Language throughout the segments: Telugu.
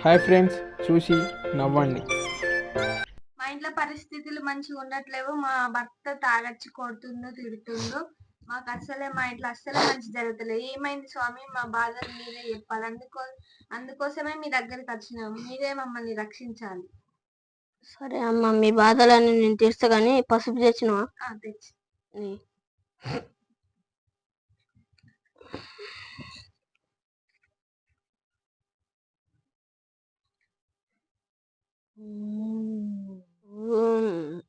హాయ్ ఫ్రెండ్స్ చూసి నవ్వండి. మా ఇంట్లో పరిస్థితులు మంచిగా ఉండట్లేవు. మా భర్త తాగచ్చి కొడుతుందో తిడుతుందో మాకు అసలే మా ఇంట్లో అస్సలే మంచి జరుగుతలేదు. ఏమైంది స్వామి? మా బాధలు మీరే చెప్పాలి. అందుకో అందుకోసమే మీ దగ్గరికి వచ్చినాము మీరే మమ్మల్ని రక్షించాలి. సరే అమ్మ మీ బాధలన్నీ నేను తీస్తా గానీ పసుపు తెచ్చినవా? ఆ, 嗯。嗯。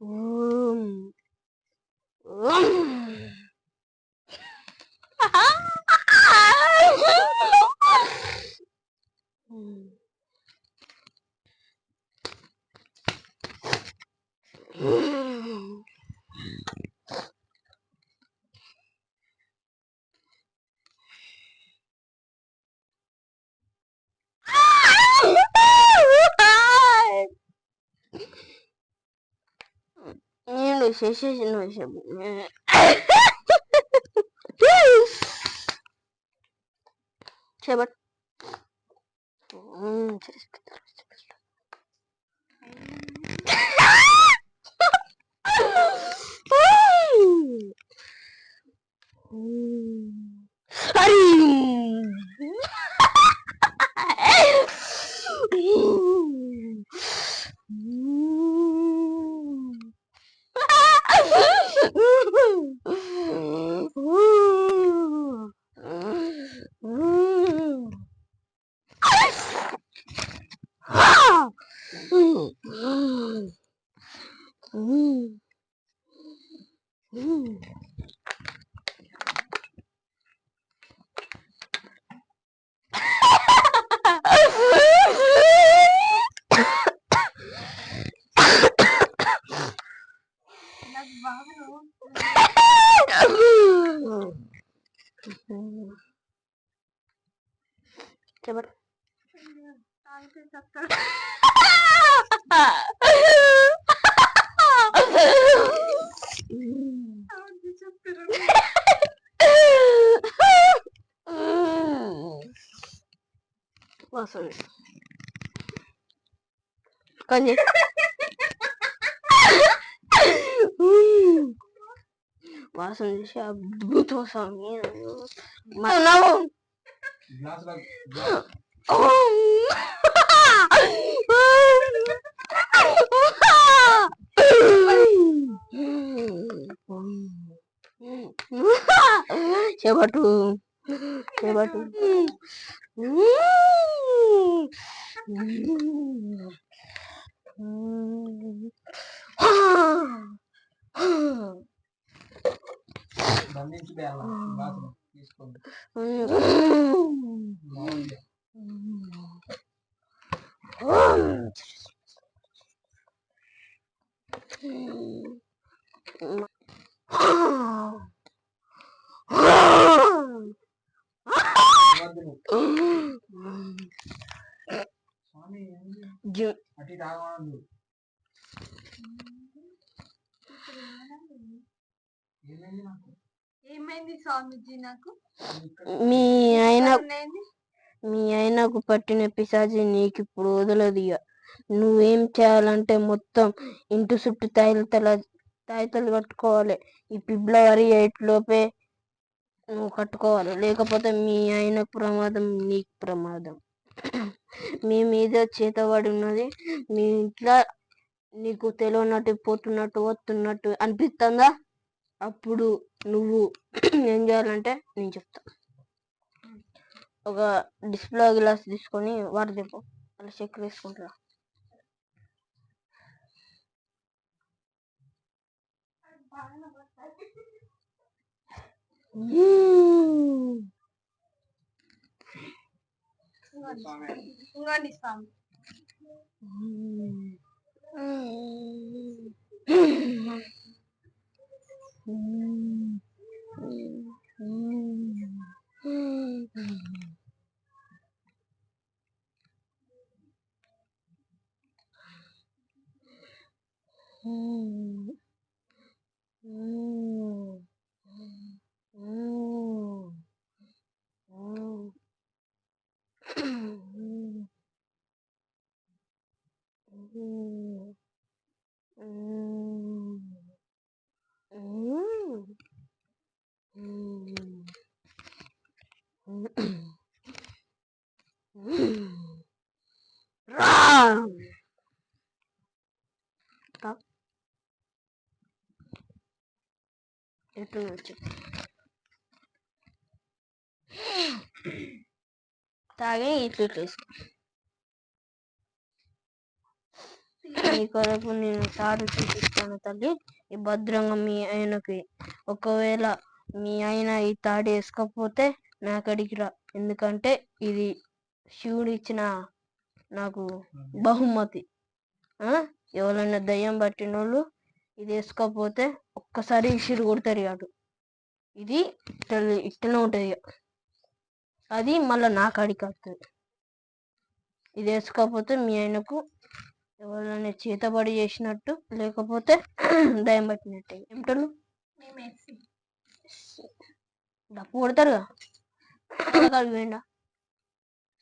嗯。嗯。哈哈 నేను చేసేసి నువ్వు చెప్పు చెప్పట్ చేసి హరి నాకు బాగా Sorry. Koniec. Masam siya buto sa amin. Ma no, no. Siapa tuh? Siapa tuh? Uh! Uh! Uh! Dá bela, ah. Batman, ఏమైంది స్వామీజీ నాకు? మీ ఆయన? మీ ఆయనకు పట్టిన పిశాచి నీకు ఇప్పుడు వదలదు ఇక నువ్వేం చేయాలంటే మొత్తం ఇంటి చుట్టూ తాయితల తాయితలు కట్టుకోవాలి. ఈ ఫిబ్రవరి ఎయిట్ లోపే నువ్వు కట్టుకోవాలి. లేకపోతే మీ ఆయనకు ప్రమాదం నీకు ప్రమాదం. మీ మీద చేతబడి ఉన్నది మీ ఇంట్లో నీకు తెలియనట్టు పోతున్నట్టు వస్తున్నట్టు అనిపిస్తుందా? అప్పుడు నువ్వు ఏం చేయాలంటే నేను చెప్తా. ఒక డిస్ప్లే గ్లాస్ తీసుకొని వారు చెప్పు. అలా Mm-hmm. 음, 음, 음, 음, 음, 음, 랑! 딱? 1등을 찍. 당연히 있을 수 있어. ఈ కొరకు నేను తాడు చూపిస్తాను తల్లి. ఈ భద్రంగా మీ ఆయనకి ఒకవేళ మీ ఆయన ఈ తాడు వేసుకోకపోతే నా కడికి రా. ఎందుకంటే ఇది శివుడు ఇచ్చిన నాకు బహుమతి. ఆ? ఎవరైనా దయ్యం పట్టిన వాళ్ళు ఇది వేసుకోకపోతే ఒక్కసారి ఇసురు కొడతారు అటు ఇది ఇట్లా ఇట్టనే ఉంటుంది అది మళ్ళీ నా కాడికి వస్తుంది. ఇది వేసుకోకపోతే మీ ఆయనకు ఎవరైనా చేతబడి చేసినట్టు లేకపోతే దయ్యం పట్టినట్టే. ఏమిటోళ్ళు డప్పు కొడతారుగా? కాడికి పోయిండా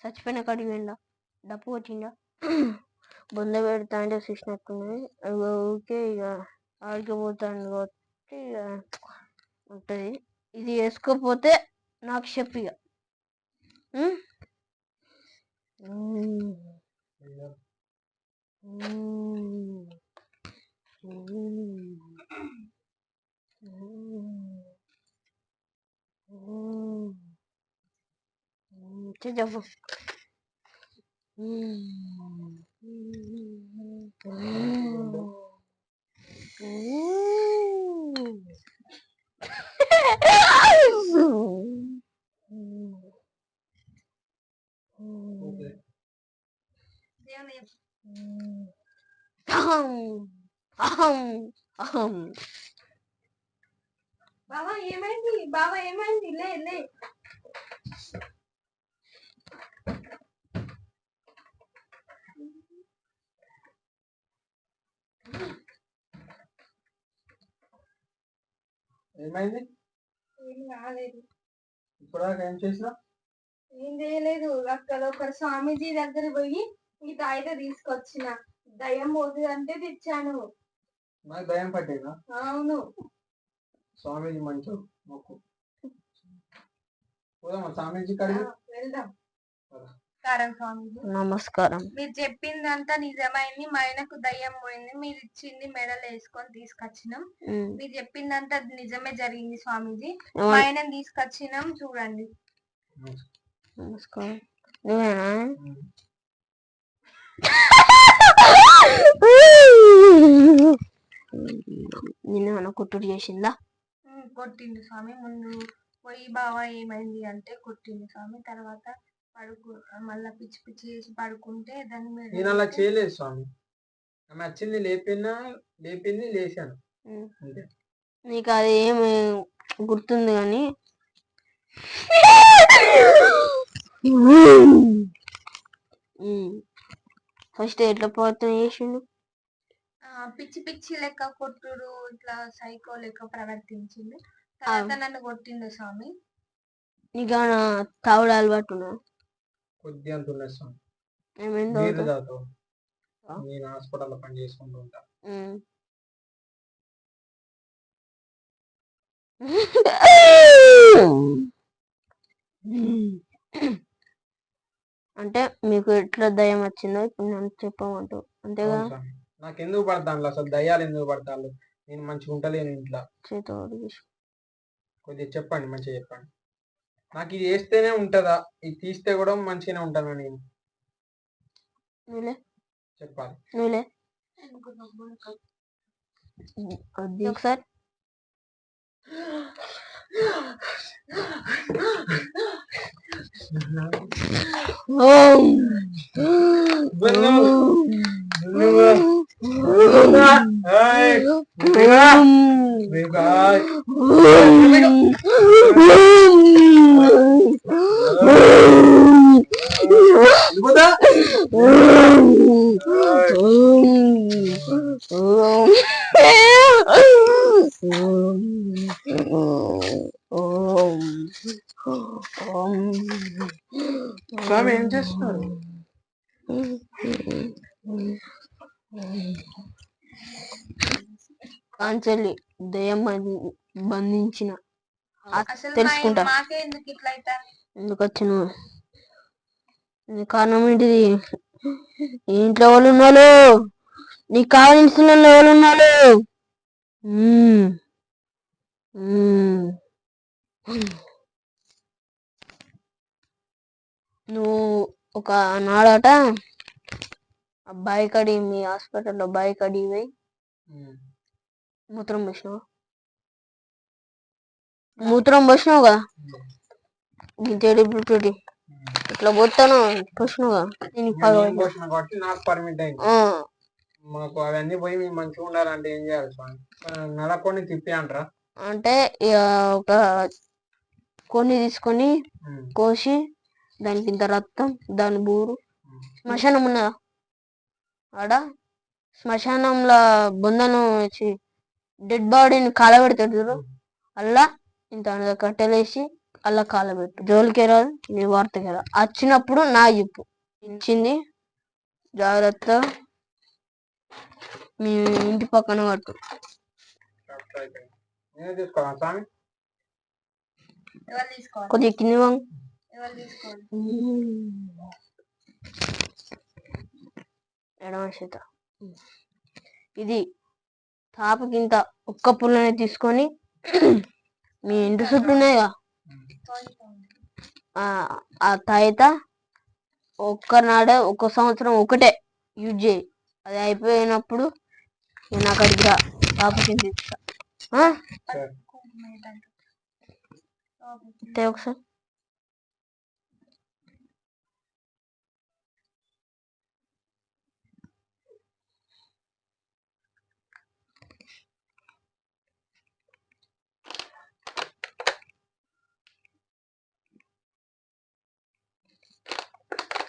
చచ్చిపోయిన కాడికి పోయిండా డప్పు కొట్టిండా? బొంద పెడతా అంటే చూసినట్టున్నది. ఊరికే ఇక ఆడికి పోతాను కాబట్టి ఇక ఉంటుంది. ఇది వేసుకోకపోతే నాకు చెప్పు ఇక Ты давай. Okay. అహం అహం అహం. బావా ఏమైంది? బావా ఏమైంది? లే లే. ఏమైంది? ఏం కాలేదు. ఇప్పుడు ఏం చేసినా? ఏం చేయలేదు. అక్కడ ఒక స్వామీజీ దగ్గర పోయి ఈ తాయిత తీసుకొచ్చిన. దయ్యం పోతుంది అంటే తెచ్చాను. నాకు దయం పట్టేనా అవును. స్వామీజీ మంచి మొక్కు పోదామా స్వామీజీ కాడికి? వెళ్దాం. పద. కారం స్వామీజీ. నమస్కారం. మీరు చెప్పిందంతా నిజమైంది. మా ఆయనకు దయ్యం పోయింది. మీరు ఇచ్చింది మెడలు వేసుకొని తీసుకొచ్చినాం. మీరు చెప్పిందంతా నిజమే జరిగింది స్వామీజీ. మా ఆయనని తీసుకొచ్చినాం. చూడండి. నమస్కారం. నువ్వేనా. నిన్న కుట్టుడు చేసిందా? ఉమ్, కొట్టిండు స్వామి. ముందు పోయి బావా ఏమైంది? అంటే కొట్టిండు స్వామి. తర్వాత పడుకు మళ్ళా పిచ్చి పిచ్చి చేసి పడుకుంటే దాని మీద నేను అలా చేయలేదు స్వామి. ఆమె వచ్చింది లేపినా లేపింది లేచాను. అంతే. నీకు అది ఏమి గుర్తుంది కానీ? ఫస్ట్ ఎట్లా ప్రవర్తన చేసిండు? ఆ, పిచ్చి పిచ్చి లెక్క కొట్టుడు ఇట్లా సైకో లెక్క ప్రవర్తించిండు. తర్వాత నన్ను కొట్టిండు స్వామి. నీకు తావుడు అలవాటు ఉన్నా కొద్దిగా అంత ఉన్నది స్వామి. ఏమైందో నీళ్ళు తాగుతావు? నేను హాస్పిటల్లో పని చేసుకుంటూ ఉంటా. మీకు ఎట్లా దయ్యం వచ్చిందో ఇప్పుడు నన్ను చెప్పమంటావు అంతేగా. నాకు ఎందుకు పడతాను అసలు దయ్యాలు ఎందుకు పడతాను నేను మంచిగా ఉంటలేను ఇంట్లో. చేత కొద్దిగా చెప్పండి మంచిగా చెప్పండి. నాకు ఇది వేస్తేనే ఉంటుందా? ఇది తీస్తే కూడా మంచిగానే ఉంటాను నేను. నువ్వులే. చెప్పాలి. నువ్వులే. అది ఒకసారి. không. Vinh Ngư Vinh Ngư Vinh Ngư Vinh Ngư Vinh స్వామి ఏం చేస్తున్నారు కాంచెల్లి దయ్యం బంధి- బంధించిన తెలుసుకుంటా. మాకే ఎందుకు వచ్చిన కారణం ఏంటిది? ఇంట్లో వాళ్ళు ఉన్నారు. నీకు కావాల్సిన వాళ్ళు ఉన్నారు? మ్మ్. మ్మ్. నువ్వు ఒక నాడట. అబ్బాయి కడి మీ హాస్పిటల్లో అబ్బాయి కడి పోయి. మూత్రం పోసినావు? మూత్రం పోసినావుగా? గింజడి తోటి ఉమ్. ఇట్లా పోతాను పోసినావుగా? దీనికి ఇంకా నేను పగబట్టినా. పోసిన కాబట్టి నాకు పర్మిట్ అయింది. ఆ, మాకు అవన్నీ పోయి మేము మంచిగా ఉండాలంటే ఏం చేయాలి స్వామి? నడకొని తిప్పి అంటారా? అంటే ఇక ఒక కొన్ని తీసుకొని. కోసి దానికి ఇంత రక్తం దాని బూరు. శ్మశానం ఉన్నదా ఆడ శ్మశానంలో బొందను వచ్చి డెడ్ బాడీని కాలబెడతాడు చూడు అల్లా ఇంత అనగా కట్టెలేసి అల్లా కాలబెట్టు. జోలికే రాదు నీ వార్తకే రాదు. వచ్చినప్పుడు నా చెప్పు ఇచ్చింది జాగ్రత్త. మీ ఇంటి పక్కన కట్టు కొద్దిగా కింది ఎడమ చేత. ఇది తాపకింత ఒక్క పుల్లని తీసుకొని మీ ఇంటి చుట్టూ ఉన్నాయిగా ఆ ఆ తాయిత ఒక్క నాడ ఒక్క సంవత్సరం ఒకటే యూజ్ చేయి. అది అయిపోయినప్పుడు నాకు అడిగి రా తాపకింత ఇస్తా ఆ? సరే తే ఒకసారి.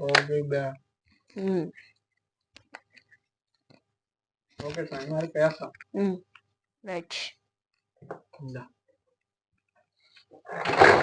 ఓకే బా ఉమ్, ఓకే స్వామి మరి చేస్తాం ఉమ్, రైట్ ఇందా